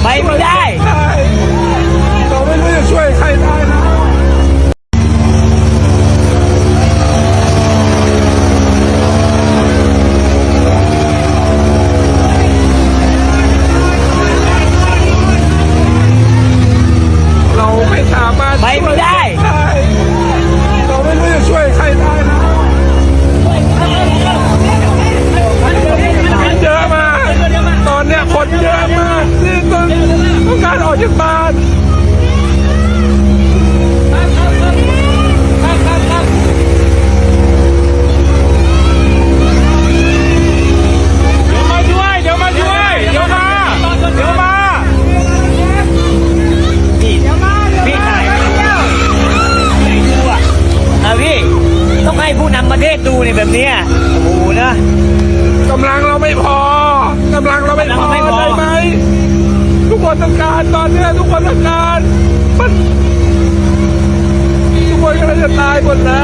ભાઈ ให้ผู้นำประเทศดูเนี่ยแบบเนี้ยโอ้โหนะกำลังเราไม่พอกำลังเราไม่พอได้ไหมทุกคนต้องการตอนนี้ทุกคนต้องการมันทุกคนกำลังจะตายหมดแล้ว